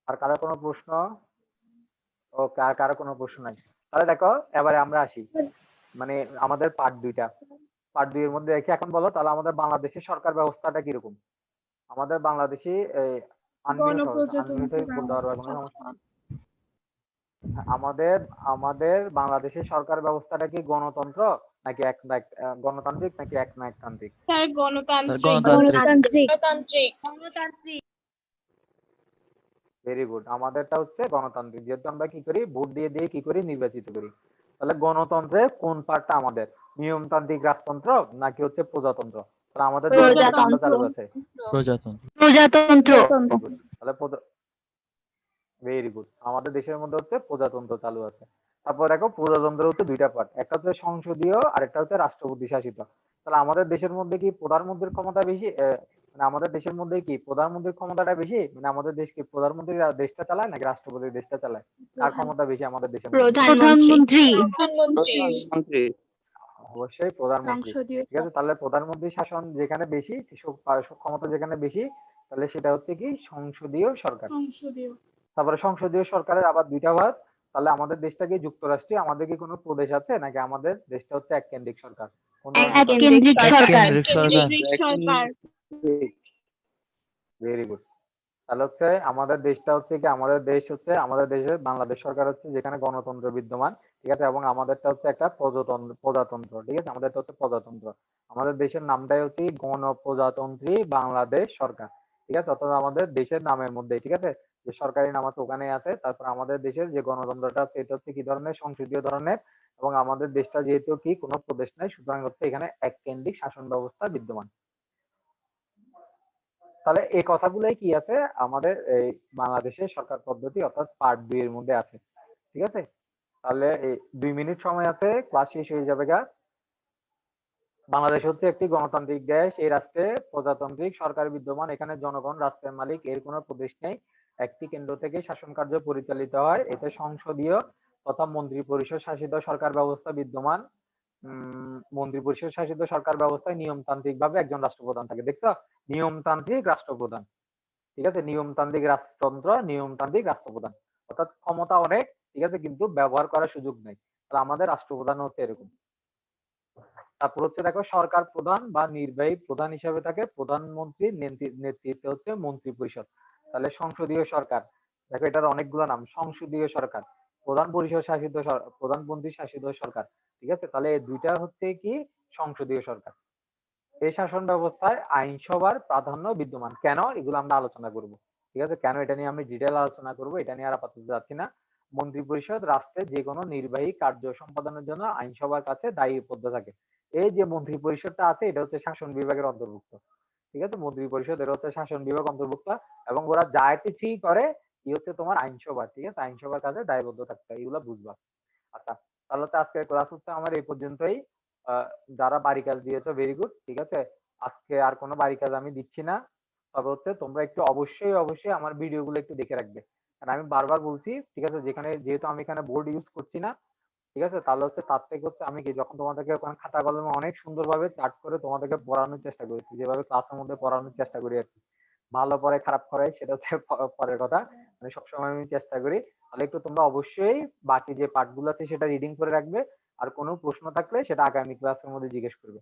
আর কারও কোনো প্রশ্ন? ওকে আর কারও কোনো প্রশ্ন নাই। তাহলে দেখো, এবারে আমরা আসি। মানে আমাদের পার্ট দুইটা। পার্ট দুই এর মধ্যে দেখি এখন বলো, তাহলে আমাদের বাংলাদেশের সরকার ব্যবস্থাটা কীরকম? আমাদের বাংলাদেশি আমাদের আমাদের বাংলাদেশের সরকার ব্যবস্থাটা কি গণতন্ত্র নাকি এক গণতান্ত্রিক নাকি এক না একতান্ত্রিক? স্যার গণতান্ত্রিক। গণতান্ত্রিক। গণতান্ত্রিক। গণতান্ত্রিক। ভেরি গুড আমাদেরটা হচ্ছে গণতান্ত্রিক। যেহেতু আমরা কি করি? ভোট দিয়ে দিয়ে কি করি? নির্বাচিত করি। তাহলে গণতন্ত্রে কোন পার্টটা আমাদের? নিয়মতান্ত্রিক রাজতন্ত্র নাকি হচ্ছে প্রজাতন্ত্র? তাহলে আমাদের প্রজাতন্ত্র। চালু আছে। প্রজাতন্ত্র। প্রজাতন্ত্র। তাহলে ভেরি গুড আমাদের দেশের মধ্যে হচ্ছে প্রজাতন্ত্র চালু আছে। তারপর দেখো প্রজাতন্ত্র হচ্ছে দুইটা পার্ট একটা হচ্ছে সংসদীয় আর একটা হচ্ছে রাষ্ট্রপতি শাসিত। তাহলে আমাদের দেশের মধ্যে কি প্রধানমন্ত্রীর ক্ষমতা বেশি? আহ, মানে আমাদের দেশের মধ্যে কি প্রধানমন্ত্রীর ক্ষমতাটা বেশি? মানে আমাদের দেশ কি প্রধানমন্ত্রী দেশটা চালায় নাকি রাষ্ট্রপতি দেশটা চালায়? কার ক্ষমতা বেশি আমাদের দেশের প্রধানমন্ত্রী। অবশ্যই প্রধানমন্ত্রী। ঠিক আছে? তাহলে প্রধানমন্ত্রী শাসন যেখানে বেশি ক্ষমতা যেখানে বেশি তাহলে সেটা হচ্ছে কি সংসদীয় সরকার। সংসদীয়। তারপরে সংসদীয় সরকারের আবার দুইটা ভাগ তাহলে আমাদের দেশটা কি যুক্তরাষ্ট্রে? আমাদের কি কোনো প্রদেশ আছে? নাকি আমাদের দেশটা হচ্ছে এক কেন্দ্রিক সরকার। ভেরি গুড তাহলে হচ্ছে আমাদের দেশটা হচ্ছে কি, আমাদের দেশ হচ্ছে, আমাদের দেশের বাংলাদেশ সরকার হচ্ছে যেখানে গণতন্ত্র বিদ্যমান, ঠিক আছে? এবং আমাদেরটা হচ্ছে একটা প্রজাতন্ত্র প্রজাতন্ত্র, ঠিক আছে? আমাদেরটা হচ্ছে প্রজাতন্ত্র। আমাদের দেশের নামটাই হচ্ছে গণপ্রজাতন্ত্রী বাংলাদেশ সরকার, ঠিক আছে? অর্থাৎ আমাদের দেশের নামের মধ্যে ঠিক আছে? যে সরকারি নাম আছে ওখানেই আছে। তারপর আমাদের দেশের যে গণতন্ত্রটা আছে, এটা হচ্ছে কি ধরনের? সংসদীয় ধরনের। এবং আমাদের দেশটা যেহেতু কি, কোনো প্রদেশ নাই, সুতরাং হচ্ছে এখানে এক কেন্দ্রিক শাসন ব্যবস্থা বিদ্যমান। তাহলে এই কথাগুলোই কি আছে? আমাদের এই বাংলাদেশের সরকার পদ্ধতি অর্থাৎ পার্ট দুই এর মধ্যে আছে। ঠিক আছে? তাহলে এই দুই মিনিট সময় আছে, ক্লাস শেষ হয়ে যাবে গা। বাংলাদেশ হচ্ছে একটি গণতান্ত্রিক দেশ, এই রাষ্ট্রে প্রজাতান্ত্রিক, সরকার বিদ্যমান, এখানে জনগণ, রাষ্ট্রের মালিক, এর কোনো প্রদেশ নেই। একটি কেন্দ্র থেকে শাসন কার্য পরিচালিত হয়, এতে সংসদীয় তথা মন্ত্রী পরিষদ শাসিত সরকার ব্যবস্থা বিদ্যমান। মন্ত্রী পরিষদ শাসিত সরকার ব্যবস্থায় নিয়মতান্ত্রিক ভাবে একজন রাষ্ট্রপ্রধান থাকে, দেখছ? নিয়মতান্ত্রিক রাষ্ট্রপ্রধান, ঠিক আছে? নিয়মতান্ত্রিক রাষ্ট্রতন্ত্র নিয়মতান্ত্রিক রাষ্ট্রপ্রধান, অর্থাৎ ক্ষমতা অনেক, ঠিক আছে? কিন্তু ব্যবহার করার সুযোগ নেই, তাহলে আমাদের রাষ্ট্রপ্রধান হচ্ছে এরকম। তারপর হচ্ছে দেখো, সরকার প্রধান বা নির্বাহী প্রধান হিসেবে থাকে, প্রধানমন্ত্রীর নেতৃত্বে হচ্ছে মন্ত্রী পরিষদ, তাহলে সংসদীয় সরকার, দেখো এটার অনেকগুলো নাম, সংসদীয় সরকার, প্রধান পরিষদ শাসিত প্রধানমন্ত্রী শাসিত সরকার ঠিক আছে? তাহলে দুইটা হচ্ছে কি? সংসদীয় সরকার। এই শাসন ব্যবস্থায় আইনসভার প্রাধান্য বিদ্যমান। কেন? এগুলো আমরা আলোচনা করব। ঠিক আছে? কেন এটা নিয়ে আমি ডিটেল আলোচনা করব? এটা নিয়ে আর আপাতত যাচ্ছি না। মন্ত্রী পরিষদ রাষ্ট্রের যে কোনো নির্বাহী কার্য সম্পাদনের জন্য আইনসভার কাছে দায়ী দায়ীবদ্ধ থাকে। এই যে মন্ত্রী পরিষদটা আছে, এটা হচ্ছে শাসন বিভাগের অন্তর্ভুক্ত। ঠিক আছে? মন্ত্রী পরিষদ এটা হচ্ছে শাসন বিভাগ অন্তর্ভুক্ত এবং ওরা যা কিছুই করে ই হচ্ছে তোমার আইনসভা। ঠিক আছে? আইনসভার কাছে দায়বদ্ধ থাকতে হয়। এগুলো বুঝবা। আচ্ছা তাহলে তো আজকের ক্লাস হচ্ছে আমার এই পর্যন্তই। যারা বাড়ি কাজ দিয়েছ ভেরি গুড ঠিক আছে? আজকে আর কোনো বাড়ি কাজ আমি দিচ্ছি না। তবে হচ্ছে তোমরা একটু অবশ্যই অবশ্যই আমার ভিডিওগুলো একটু দেখে রাখবে। কারণ আমি বারবার বলছি, ঠিক আছে? যেখানে, যেহেতু আমি এখানে বোর্ড ইউজ করছি না, ঠিক আছে? তাহলে হচ্ছে তার থেকে হচ্ছে আমি কি, যখন তোমাদেরকে ওখানে খাতা কলমে অনেক সুন্দরভাবে চার্ট করে তোমাদেরকে পড়ানোর চেষ্টা করেছি, যেভাবে ক্লাসের মধ্যে পড়ানোর চেষ্টা করি আর কি। ভালো পড়ে খারাপ পড়ে সেটা হচ্ছে পরের কথা। মানে সবসময় আমি চেষ্টা করি। তাহলে একটু তোমরা অবশ্যই বাকি যে পাঠগুলো আছে সেটা রিডিং করে রাখবে। আর কোনো প্রশ্ন থাকলে সেটা আগামী ক্লাসের মধ্যে জিজ্ঞেস করবে।